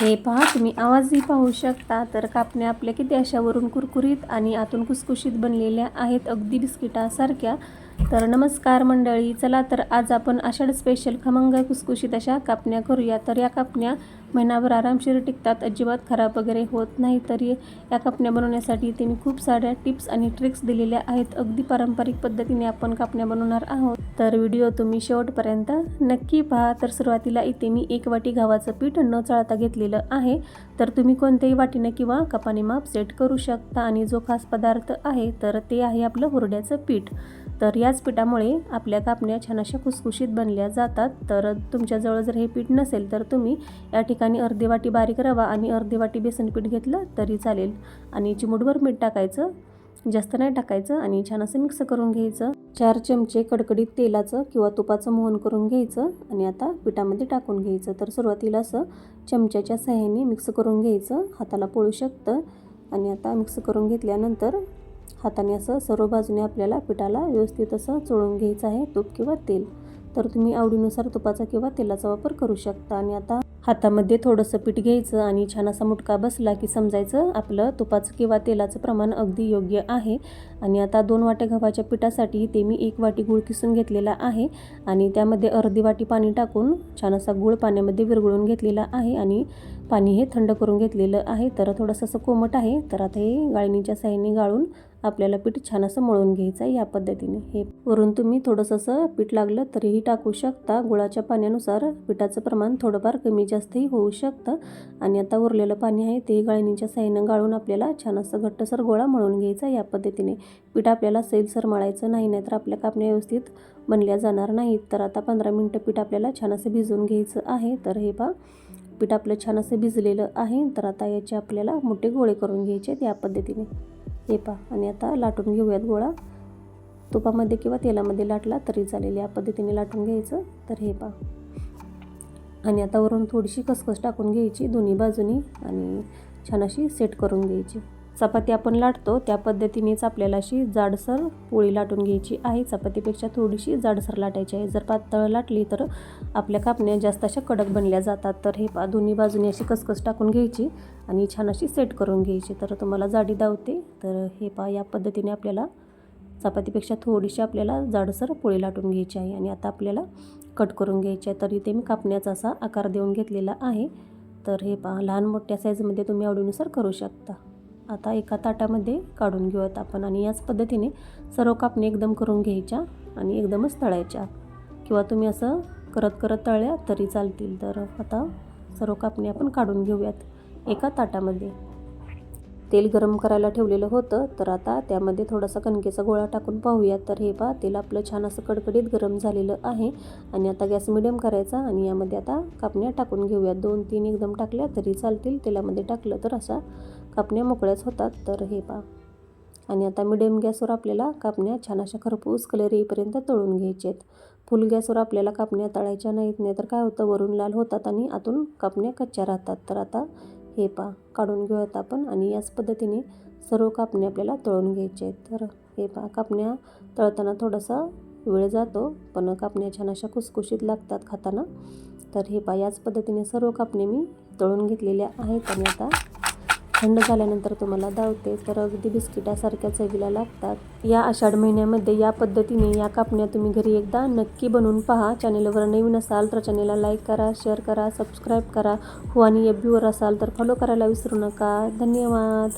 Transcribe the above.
हे पहा तुम्ही आवाजही पाहू शकता. तर कापण्या आपल्या किती अशावरून कुरकुरीत आणि आतून कुसकुशीत बनलेल्या आहेत. अगदी बिस्किटासारख्या. तर नमस्कार मंडळी चला तर आज आपण आषाढ स्पेशल खमंग कुसकुशीत अशा कापण्या करूया. तर या कापण्या महिनाभर आरामशीर टिकतात अजिबात खराब वगैरे होत नाही. तरी या कापण्या बनवण्यासाठी त्यांनी खूप साऱ्या टिप्स आणि ट्रिक्स दिलेल्या आहेत. अगदी पारंपरिक पद्धतीने आपण कापण्या बनवणार आहोत. तर व्हिडिओ तुम्ही शेवटपर्यंत नक्की पहा. तर सुरुवातीला इथे मी एक वाटी गव्हाचं पीठ न चाळता घेतलेलं आहे. तर तुम्ही कोणत्याही वाटीनं किंवा कपाने माप सेट करू शकता. आणि जो खास पदार्थ आहे तर ते आहे आपलं हुरड्याचं पीठ. तर याच पिठामुळे आपल्या कापण्या छान अशा खुसखुशीत बनल्या जातात. तर तुमच्याजवळ जर हे पीठ नसेल तर तुम्ही या ठिकाणी अर्धी वाटी बारीक रवा आणि अर्धी वाटी बेसन पीठ घेतलं तरी चालेल. आणि चिमूटभर मीठ टाकायचं जास्त नाही टाकायचं आणि छान असं मिक्स करून घ्यायचं. चार चमचे कडकडीत तेलाचं किंवा तुपाचं मोहन करून घ्यायचं आणि आता पिठामध्ये टाकून घ्यायचं. तर सुरुवातीला असं चमच्याच्या सहाय्याने मिक्स करून घ्यायचं. हाताला पोळू शकतं. आणि आता मिक्स करून घेतल्यानंतर हाताने असं सर्व बाजूने आपल्याला पिठाला व्यवस्थित असं चोळून घ्यायचं आहे तूप किंवा तेल. तर तुम्ही आवडीनुसार तुपाचा किंवा तेलाचा वापर करू शकता. आणि आता हातामध्ये थोडंसं पीठ घ्यायचं आणि छान असा मुटका बसला की समजायचं आपलं तुपाचं किंवा तेलाचं प्रमाण अगदी योग्य आहे. आणि आता दोन वाट्या गव्हाच्या पिठासाठी ते मी एक वाटी गूळ किसून घेतलेला आहे. आणि त्यामध्ये अर्धी वाटी पाणी टाकून छान असा गूळ पाण्यामध्ये विरघळून घेतलेला आहे. आणि पाणी हे थंड करून घेतलेलं आहे. तर थोडंसं असं कोमट आहे. तर आता हे गाळणीच्या साह्याने गाळून आपल्याला पीठ छान असं मळून घ्यायचं आहे या पद्धतीने. हे वरून तुम्ही थोडंसं असं पीठ लागलं तरीही टाकू शकता. गुळाच्या पाण्यानुसार पिठाचं प्रमाण थोडंफार कमी जास्तही होऊ शकतं. आणि आता उरलेलं पाणी आहे ते गाळणीच्या साह्यानं गाळून आपल्याला छान असं घट्टसर गोळा मळून घ्यायचा या पद्धतीने. पीठ आपल्याला सैलसर मळायचं नाही नाहीतर आपल्या कापण्या व्यवस्थित बनल्या जाणार नाहीत. तर आता पंधरा मिनटं पीठ आपल्याला छान असं भिजवून घ्यायचं आहे. तर हे पा पीठ आपलं छान असं भिजलेलं आहे. तर आता याचे आपल्याला मोठे गोळे करून घ्यायचे आहेत या पद्धतीने. हे पा आणि आता लाटून घेऊयात गोळा. तुपामध्ये किंवा तेलामध्ये लाटला तरी चालेल या पद्धतीने लाटून घ्यायचं. तर हे पा आणि आता वरून थोडीशी खसखस टाकून घ्यायची दोन्ही बाजूनी आणि छान अशी सेट करून घ्यायची. चपाती आपण लाटतो त्या पद्धतीनेच आपल्याला अशी जाडसर पोळी लाटून घ्यायची आहे. चपातीपेक्षा थोडीशी जाडसर लाटायची आहे. जर पातळ लाटली तर आपल्या कापण्या जास्त अशा कडक बनल्या जातात. तर हे पा दोन्ही बाजूने अशी कसकस टाकून घ्यायची आणि छान अशी सेट करून घ्यायची. तर तुम्हाला जाडी दावते. तर हे पा या पद्धतीने आपल्याला चपातीपेक्षा थोडीशी आपल्याला जाडसर पोळी लाटून घ्यायची आहे आणि आता आपल्याला कट करून घ्यायची आहे. तर इथे मी कापण्याचा असा आकार देऊन घेतलेला आहे. तर हे पहा लहान मोठ्या साईजमध्ये तुम्ही आवडीनुसार करू शकता. आता एका ताटामध्ये काढून घेऊयात आपण. आणि याच पद्धतीने सर्व कापणी एकदम करून घ्यायच्या आणि एकदमच तळायच्या. किंवा तुम्ही असं करत करत तळल्या तरी चालतील. तर आता सर्व कापणी आपण काढून घेऊयात एका ताटामध्ये. तेल गरम करायला ठेवलेलं होतं तर आता त्यामध्ये थोडासा कणकेचा गोळा टाकून पाहूयात. तर हे पहा तेल आपलं छान असं कडकडीत गरम झालेलं आहे. आणि आता गॅस मिडियम करायचा आणि यामध्ये आता कापण्या टाकून घेऊयात. दोन तीन एकदम टाकल्या तरी चालतील. तेलामध्ये टाकलं तर असा कापण्या मोकळ्याच होतात तर हे पहा. आणि आता मिडियम गॅसवर आपल्याला कापण्या छान अशा खरपूस कलर येईपर्यंत तळून घ्यायचे आहेत फुल गॅसवर आपल्याला कापण्या तळायच्या नाहीत नाही तर काय होतं? वरून लाल होतात आणि आतून कापण्या कच्च्या राहतात. तर आता हे पा काढून घेऊयात आपण आणि याच पद्धतीने सर्व कापण्या आपल्याला तळून घ्यायचे आहेत तर हे पा कापण्या तळताना थोडासा वेळ जातो पण कापण्या छान अशा कुसकुशीत लागतात खाताना. तर हे पा याच पद्धतीने सर्व कापणे मी तळून घेतलेल्या आहेत आणि आता थंड झाल्यानंतर तुम्हाला धावते तर अगदी बिस्किटासारख्या चवीला लागतात. या आषाढ महिन्यामध्ये या पद्धतीने या कापण्या तुम्ही घरी एकदा नक्की बनवून पहा. चॅनेलवर नवीन असाल तर चॅनेलला लाईक करा शेअर करा सबस्क्राईब करा. हो आणि एफ बीवर असाल तर फॉलो करायला विसरू नका. धन्यवाद.